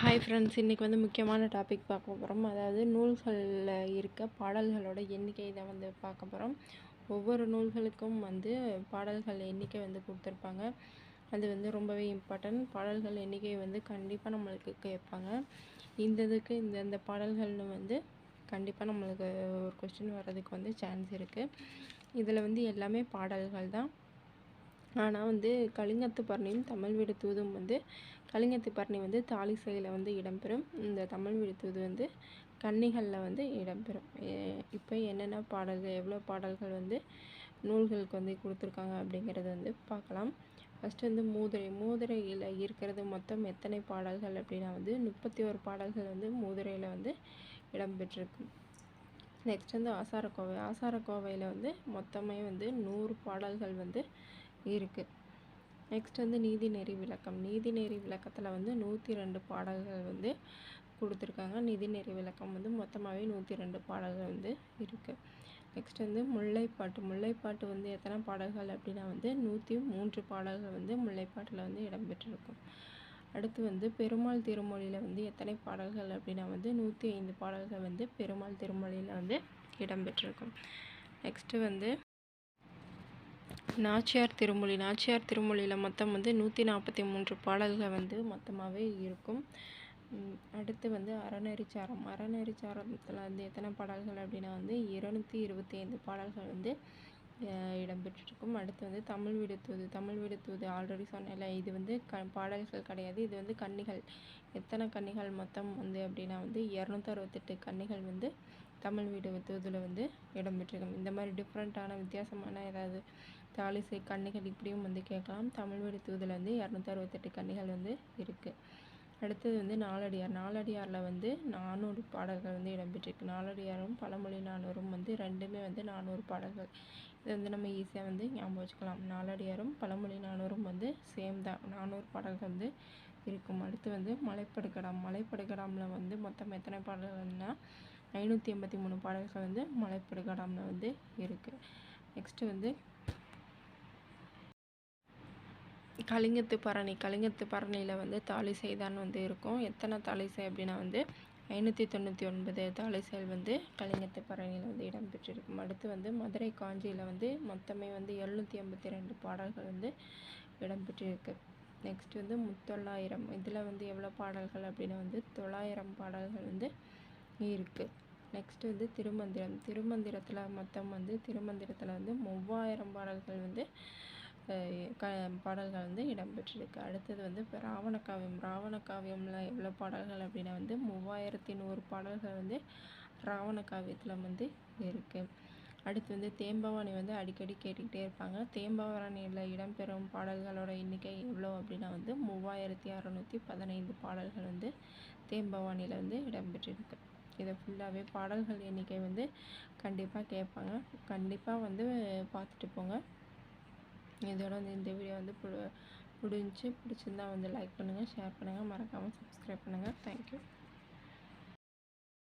Hi friends இன்றைக்கி வந்து முக்கியமான டாபிக் பார்க்க போகிறோம் அதாவது நூல்களில் இருக்க பாடல்களோட எண்ணிக்கை தான் வந்து பார்க்க போகிறோம் ஒவ்வொரு நூல்களுக்கும் வந்து பாடல்கள் எண்ணிக்கை வந்து கொடுத்துருப்பாங்க. அது வந்து ரொம்பவே இம்பார்ட்டன்ட் பாடல்கள் எண்ணிக்கை வந்து கண்டிப்பாக நம்மளுக்கு கேட்பாங்க. இந்த இதுக்கு இந்தந்த பாடல்கள்னு வந்து கண்டிப்பாக நம்மளுக்கு ஒரு கொஸ்டின் வர்றதுக்கு வந்து சான்ஸ் இருக்குது இதில் வந்து எல்லாமே பாடல்கள் தான். ஆனால் வந்து கலிங்கத்து பரணியும் தமிழ் வீடு தூதும் வந்து கலிங்கத்து பரணி வந்து தாலிசையில் வந்து இடம்பெறும். இந்த தமிழ் வீடு தூது வந்து கன்னிகளில் வந்து இடம்பெறும். இப்போ என்னென்ன பாடல்கள் எவ்வளோ பாடல்கள் வந்து நூல்களுக்கு வந்து கொடுத்துருக்காங்க அப்படிங்கிறத வந்து பார்க்கலாம். ஃபஸ்ட்டு வந்து மூதுரை. மூதுரையில் இருக்கிறது மொத்தம் எத்தனை பாடல்கள் அப்படின்னா வந்து முப்பத்தி ஒரு பாடல்கள் வந்து மூதுரையில் வந்து இடம்பெற்றிருக்கு. நெக்ஸ்ட் வந்து ஆசாரக்கோவை. ஆசாரக்கோவையில் வந்து மொத்தமே வந்து நூறு பாடல்கள் வந்து இருக்குது நெக்ஸ்ட் வந்து நீதிநெறி விளக்கம். நீதிநெறி விளக்கத்தில் வந்து நூற்றி ரெண்டு பாடல்கள் வந்து கொடுத்துருக்காங்க. நீதிநெறி விளக்கம் வந்து மொத்தமாகவே நூற்றி ரெண்டு பாடல்கள் வந்து இருக்குது நெக்ஸ்ட் வந்து முல்லைப்பாட்டு. முல்லைப்பாட்டு வந்து எத்தனை பாடல்கள் அப்படின்னா வந்து நூற்றி மூன்று பாடல்கள் வந்து முல்லைப்பாட்டில் வந்து இடம்பெற்றிருக்கும். அடுத்து வந்து பெருமாள் திருமொழியில் வந்து எத்தனை பாடல்கள் அப்படின்னா வந்து நூற்றி ஐந்து பாடல்கள் வந்து பெருமாள் திருமொழியில் வந்து இடம்பெற்றிருக்கும். நெக்ஸ்ட்டு வந்து நாச்சியார் திருமொழி நாச்சியார் திருமொழியில் மொத்தம் வந்து நூற்றி நாற்பத்தி மூன்று பாடல்கள் வந்து மொத்தமாகவே இருக்கும். அடுத்து வந்து அறநெறிச்சாரம். அறநெறிச்சாரத்தில் வந்து எத்தனை பாடல்கள் அப்படின்னா வந்து இருநூற்றி இருபத்தி ஐந்து பாடல்கள் வந்து இடம்பெற்றிருக்கும் அடுத்து வந்து தமிழ் வீடு தூது தமிழ் வீடு தூது ஆல்ரெடி சொன்னேன்ல. இது வந்து க பாடல்கள் கிடையாது. இது வந்து கன்னிகள். எத்தனை கன்னிகள் மொத்தம் வந்து அப்படின்னா வந்து இரநூத்தி அறுபத்தெட்டு கன்னிகள் வந்து தமிழ் வீடு தூதில் வந்து இடம்பெற்றிருக்கும் இந்த மாதிரி டிஃப்ரெண்ட்டான வித்தியாசமான ஏதாவது தாலிசை கன்னிகள் இப்படியும் வந்து கேட்கலாம். தமிழ் வீடு வந்து இரநூத்தி அறுபத்தெட்டு கன்னிகள் வந்து இருக்குது அடுத்தது வந்து நாலடியார். நாலடியாரில் வந்து நானூறு பாடல்கள் வந்து இடம்பெற்றிருக்கு. நாலடியாரும் பழமொழி நானூறும் வந்து ரெண்டுமே வந்து நானூறு பாடல்கள். இது வந்து நம்ம ஈஸியாக வந்து ஞாபகம் வச்சுக்கலாம். நாலடியாரும் பழமொழி நானூறும் வந்து சேம் தான். நானூறு பாடல்கள் வந்து இருக்கும். அடுத்து வந்து மலைப்படுகடாம். மலைப்படுகடாமில் வந்து மொத்தம் எத்தனை பாடல்கள்னா ஐநூற்றி எண்பத்தி மூணு பாடல்கள் வந்து மலைப்படுகடாமில் வந்து இருக்குது நெக்ஸ்ட்டு வந்து கலிங்கத்து பரணி கலிங்கத்து பரணியில் வந்து தாலிசை தான் வந்து இருக்கும். எத்தனை தாலிசை அப்படின்னா வந்து ஐநூற்றி தொண்ணூற்றி ஒன்பது தாலிசைகள் வந்து கலிங்கத்து பரணியில் வந்து இடம்பெற்றிருக்கும் அடுத்து வந்து மதுரை காஞ்சியில் வந்து மொத்தமே வந்து எழுநூற்றி ஐம்பத்தி ரெண்டு பாடல்கள் வந்து இடம்பெற்றிருக்கு நெக்ஸ்ட் வந்து முத்தொள்ளாயிரம். இதில் வந்து எவ்வளோ பாடல்கள் அப்படின்னா வந்து தொள்ளாயிரம் பாடல்கள் வந்து இருக்குது நெக்ஸ்ட் வந்து திருமந்திரம். திருமந்திரத்தில் மொத்தம் வந்து திருமந்திரத்தில் வந்து மூவாயிரம் பாடல்கள் வந்து க பாடல்கள் வந்து இடம்பெற்றிருக்கு. அடுத்தது வந்து இப்போ ராவண காவியமில் எவ்வளோ பாடல்கள் அப்படின்னா வந்து மூவாயிரத்தி நூறு பாடல்கள் வந்து ராவண காவியத்தில் வந்து இருக்குது அடுத்து வந்து தேம்பவாணி வந்து அடிக்கடி கேட்டுக்கிட்டே இருப்பாங்க. தேம்பவாணியில் இடம்பெறும் பாடல்களோட எண்ணிக்கை எவ்வளோ அப்படின்னா வந்து மூவாயிரத்தி அறநூற்றி பதினைந்து பாடல்கள் வந்து தேம்பவாணியில் வந்து இடம்பெற்றிருக்கு. இதை ஃபுல்லாகவே பாடல்கள் எண்ணிக்கை வந்து கண்டிப்பாக கேட்பாங்க. கண்டிப்பாக வந்து பார்த்துட்டு போங்க. இதோட வந்து இந்த வீடியோ வந்து பிடிச்சி பிடிச்சிருந்தா வந்து லைக் பண்ணுங்கள் ஷேர் பண்ணுங்கள் மறக்காமல் சப்ஸ்கிரைப் பண்ணுங்கள் தேங்க்யூ